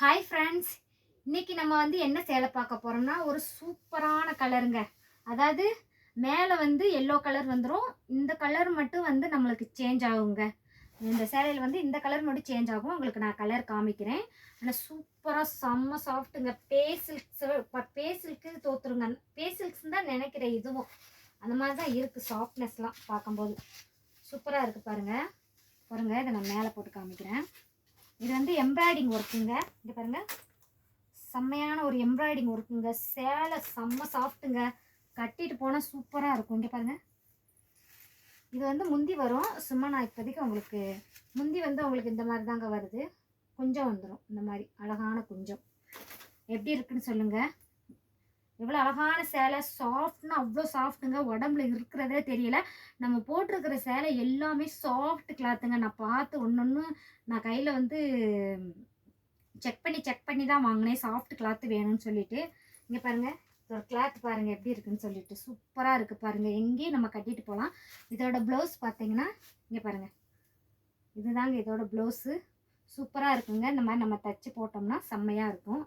Hi friends இன்னைக்கு நம்ம வந்து என்ன சேலை பார்க்க போகிறோம்னா ஒரு சூப்பரான கலருங்க. அதாவது மேலே வந்து எல்லோ கலர் வந்துடும் இந்த கலர் மட்டும் வந்து நம்மளுக்கு சேஞ்ச் ஆகுங்க. இந்த சேலையில் வந்து இந்த கலர் மட்டும் சேஞ்ச் ஆகும். உங்களுக்கு நான் கலர் காமிக்கிறேன். ஆனால் சூப்பராக செம்ம சாஃப்ட்டுங்க பேசில்க்ஸ் பேசில்க்கு தோத்துருங்க. பேசில்க்ஸ் தான் நினைக்கிறேன் இதுவும். அந்த மாதிரி தான் இருக்குது சாஃப்ட்னஸ்லாம் பார்க்கும்போது. சூப்பராக இருக்குது பாருங்கள் பாருங்கள் இதை நான் மேலே போட்டு காமிக்கிறேன். இது வந்து எம்ப்ராய்டிங் ஒர்க்குங்க இங்கே பாருங்க. செம்மையான ஒரு எம்ப்ராய்டிங் ஒர்க்குங்க சேலை செம்ம சாஃப்ட்டுங்க கட்டிட்டு போனால் சூப்பராக இருக்கும். இங்கே பாருங்க. இது வந்து முந்தி வரும். சும்மா நான் இப்போதைக்கு உங்களுக்கு முந்தி வந்து உங்களுக்கு இந்த மாதிரி தாங்க வருது. குஞ்சம் வந்துடும் இந்த மாதிரி அழகான குஞ்சம். எப்படி இருக்குன்னு சொல்லுங்கள் இவ்வளோ அழகான சேலை சாஃப்ட்னா அவ்வளோ சாஃப்ட்டுங்க உடம்புல இருக்கிறதே தெரியல. நம்ம போட்டிருக்கிற சேலை எல்லாமே சாஃப்ட் கிளாத்துங்க நான் பார்த்து ஒன்று ஒன்று நான் கையில் வந்து செக் பண்ணி செக் பண்ணி தான் வாங்கினேன். சாஃப்ட் கிளாத்து வேணும்னு சொல்லிட்டு. இங்கே பாருங்கள் இதோட கிளாத் பாருங்கள் எப்படி இருக்குன்னு சொல்லிட்டு. சூப்பராக இருக்குது பாருங்கள் எங்கேயும் நம்ம கட்டிட்டு போகலாம். இதோட ப்ளவுஸ் பார்த்தீங்கன்னா இங்கே பாருங்கள் இதுதாங்க இதோட ப்ளவுஸு சூப்பராக இருக்குங்க. இந்த மாதிரி நம்ம தச்சு போட்டோம்னா செம்மையாக இருக்கும்.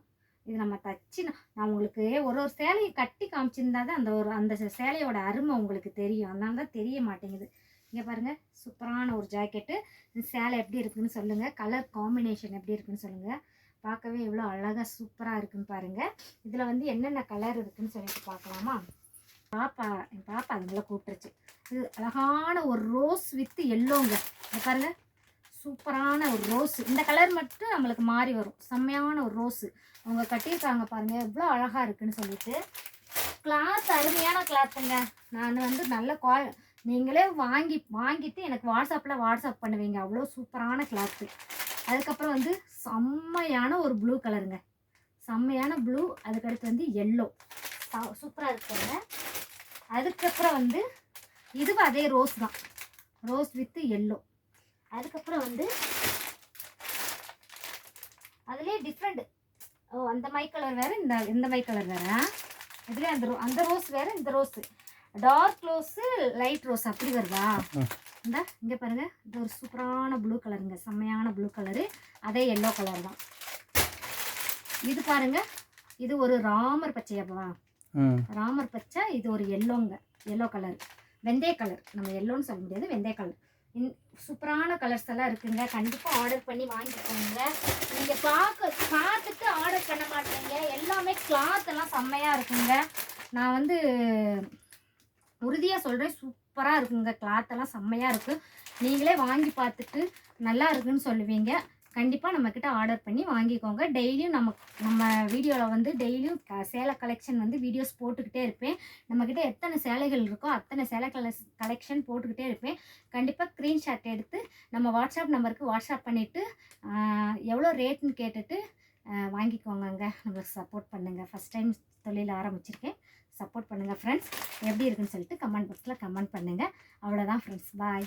இது நம்ம தச்சு நான் உங்களுக்கு ஒரு ஒரு சேலையை கட்டி காமிச்சிருந்தா தான் அந்த ஒரு அந்த சேலையோட அருமை உங்களுக்கு தெரியும். அதனால தான் தெரிய மாட்டேங்குது. இங்கே பாருங்கள் சூப்பரான ஒரு ஜாக்கெட்டு இந்த சேலை எப்படி இருக்குதுன்னு சொல்லுங்கள் கலர் காம்பினேஷன் எப்படி இருக்குன்னு சொல்லுங்கள் பார்க்கவே எவ்வளோ அழகாக சூப்பராக இருக்குன்னு பாருங்கள் இதில் வந்து என்னென்ன கலர் இருக்குதுன்னு சொல்லிட்டு பார்க்கலாமா? பாப்பா என் பாப்பா அதுங்களை கூப்பிட்டுருச்சு. இது அழகான ஒரு ரோஸ் வித் எல்லோங்க பாருங்கள் சூப்பரான ஒரு ரோஸ். இந்த கலர் மட்டும் நம்மளுக்கு மாறி வரும். செம்மையான ஒரு ரோஸு. அவங்க கட்டியிருக்காங்க பாருங்க. எவ்வளோ அழகாக இருக்குன்னு சொல்லிட்டு. கிளாத் அருமையான கிளாத்துங்க நான் வந்து நல்ல குவா நீங்களே வாங்கி வாங்கிட்டு எனக்கு வாட்ஸ்அப்பில் வாட்ஸ்அப் பண்ணுவீங்க. அவ்வளோ சூப்பரான கிளாத்து அதுக்கப்புறம் வந்து செம்மையான ஒரு ப்ளூ கலருங்க செம்மையான ப்ளூ அதுக்கடுத்து வந்து எல்லோ சூப்பராக இருக்குங்க அதுக்கப்புறம் வந்து இதுவும் அதே ரோஸ் தான். ரோஸ் வித்து எல்லோ அதுக்கப்புறம் வந்து அதுலேயே டிஃப்ரெண்ட் ஓ அந்த மை கலர் வேறு இந்த இந்த மை கலர் வேறு. இதுலேயே அந்த ரோ அந்த ரோஸ் வேறு இந்த rose dark rose light rose அப்படி வருதா. இந்த இங்கே பாருங்க. இது ஒரு சூப்பரான ப்ளூ கலருங்க செம்மையான ப்ளூ கலரு அதே எல்லோ கலர் தான். இது பாருங்க. இது ஒரு ராமர் பச்சையப்பா ம் ராமர் பச்சை இது ஒரு எல்லோங்க எல்லோ கலர் வெந்தய கலர் நம்ம எல்லோன்னு சொல்ல முடியாது வெந்தய கலர் சூப்பரான கலர்ஸ் எல்லாம் இருக்குங்க. கண்டிப்பாக ஆர்டர் பண்ணி வாங்கிக்கோங்க. நீங்கள் பார்க்க பார்த்துட்டு ஆர்டர் பண்ண மாட்டீங்க. எல்லாமே கிளாத் எல்லாம் செம்மையாக இருக்குங்க. நான் வந்து உறுதியாக சொல்கிறேன் சூப்பராக இருக்குங்க. கிளாத் எல்லாம் செம்மையாக இருக்குது நீங்களே வாங்கி பார்த்துட்டு நல்லா இருக்குன்னு சொல்லுவீங்க. கண்டிப்பாக நம்மக்கிட்ட ஆர்டர் பண்ணி வாங்கிக்கோங்க. டெய்லியும் நம்ம நம்ம வீடியோவில் வந்து டெய்லியும் க- சேலை கலெக்ஷன் வந்து வீடியோஸ் போட்டுக்கிட்டே இருப்பேன். நம்மக்கிட்ட எத்தனை சேலைகள் இருக்கோ அத்தனை சேலை கலெக்ஸ் கலெக்ஷன் போட்டுக்கிட்டே இருப்பேன். கண்டிப்பாக ஸ்க்ரீன்ஷாட் எடுத்து நம்ம வாட்ஸ்அப் நம்பருக்கு வாட்ஸ்அப் பண்ணிவிட்டு எவ்வளோ ரேட்னு கேட்டுட்டு வாங்கிக்கோங்க வாங்கிக்கோங்கங்க. நம்மளுக்கு சப்போர்ட் பண்ணுங்கள் ஃபஸ்ட் டைம் தொழில் ஆரம்பிச்சிருக்கேன். சப்போர்ட் பண்ணுங்கள் ஃப்ரெண்ட்ஸ் எப்படி இருக்குன்னு சொல்லிட்டு கமெண்ட் பாக்ஸில் கமெண்ட் பண்ணுங்கள் அவ்வளோதான் ஃப்ரெண்ட்ஸ் பாய்